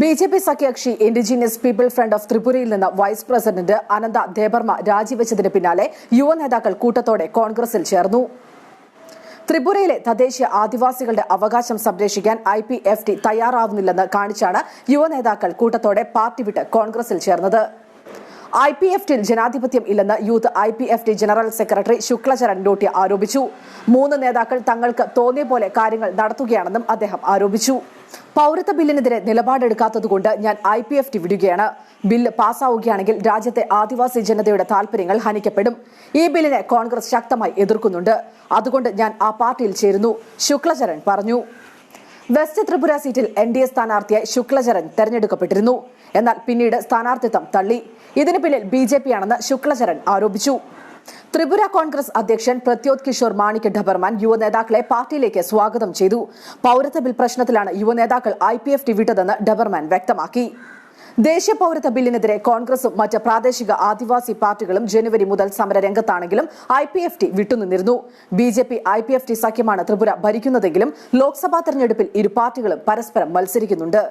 B J P സഖ്യകക്ഷി indigenous people front of ത്രിപുരയിൽ നിന്ന് വൈസ് പ്രസിഡന്റ് അനന്ത ദേബർമ രാജിവെച്ചതിന് പിന്നാലെ യുവ നേതാക്കൾ കൂട്ടത്തോടെ കോൺഗ്രസിൽ ചേർന്നു. ത്രിപുരയിലെ തദ്ദേശീയ ആദിവാസികളുടെ അവകാശം സംരക്ഷിക്കാൻ ഐ പി എഫ് ടി തയ്യാറാവുന്നില്ലെന്ന് കാണിച്ചാണ് യുവ നേതാക്കൾ കൂട്ടത്തോടെ പാർട്ടി വിട്ട് കോൺഗ്രസിൽ ചേർന്നത്. ഐ പി എഫ് ടിയിൽ ജനാധിപത്യം ഇല്ലെന്ന് youth I P F T general secretary Shuklacharan Doti ആരോപിച്ചു. മൂന്ന് നേതാക്കൾ തങ്ങൾക്ക് തോന്നിയ പോലെ കാര്യങ്ങൾ നടത്തുകയാണെന്നും അദ്ദേഹം ആരോപിച്ചു. പൌരത്വ ബില്ലിനെതിരെ നിലപാടെടുക്കാത്തതുകൊണ്ട് ഞാൻ ഐ പി എഫ് ടി വിടുകയാണ്. ബില്ല് പാസ്സാവുകയാണെങ്കിൽ രാജ്യത്തെ ആദിവാസി ജനതയുടെ താൽപര്യങ്ങൾ ഹനിക്കപ്പെടും. ഈ ബില്ലിനെ കോൺഗ്രസ് ശക്തമായി എതിർക്കുന്നുണ്ട്. അതുകൊണ്ട് ഞാൻ ആ പാർട്ടിയിൽ ചേരുന്നു ശുക്ലചരൺ പറഞ്ഞു. വെസ്റ്റ് ത്രിപുര സീറ്റിൽ എൻ ഡി എ സ്ഥാനാർത്ഥിയായി ശുക്ലചരൺ തെരഞ്ഞെടുക്കപ്പെട്ടിരുന്നു. എന്നാൽ പിന്നീട് സ്ഥാനാർത്ഥിത്വം തള്ളി. ഇതിന് പിന്നിൽ ബി ജെ പി ആണെന്ന് ശുക്ലചരൺ ആരോപിച്ചു. ത്രിപുര കോൺഗ്രസ് അധ്യക്ഷൻ പ്രത്യോത് കിഷോർ മാണിക്ക് ഡബർമാൻ യുവനേതാക്കളെ പാർട്ടിയിലേക്ക് സ്വാഗതം ചെയ്തു. പൗരത്വ ബിൽ പ്രശ്നത്തിലാണ് യുവനേതാക്കൾ ഐ പി എഫ് ടി വിട്ടതെന്ന് ഡബർമാൻ വ്യക്തമാക്കി. ദേശീയ പൌരത്വ ബില്ലിനെതിരെ കോൺഗ്രസും മറ്റ് പ്രാദേശിക ആദിവാസി പാർട്ടികളും ജനുവരി മുതൽ സമരരംഗത്താണെങ്കിലും I P F T വിട്ടുനിന്നിരുന്നു. B J P I P F T സഖ്യമാണ് Tripura ഭരിക്കുന്നതെങ്കിലും ലോക്സഭാ തെരഞ്ഞെടുപ്പിൽ ഇരു പാർട്ടികളും പരസ്പരം മത്സരിക്കുന്നുണ്ട്.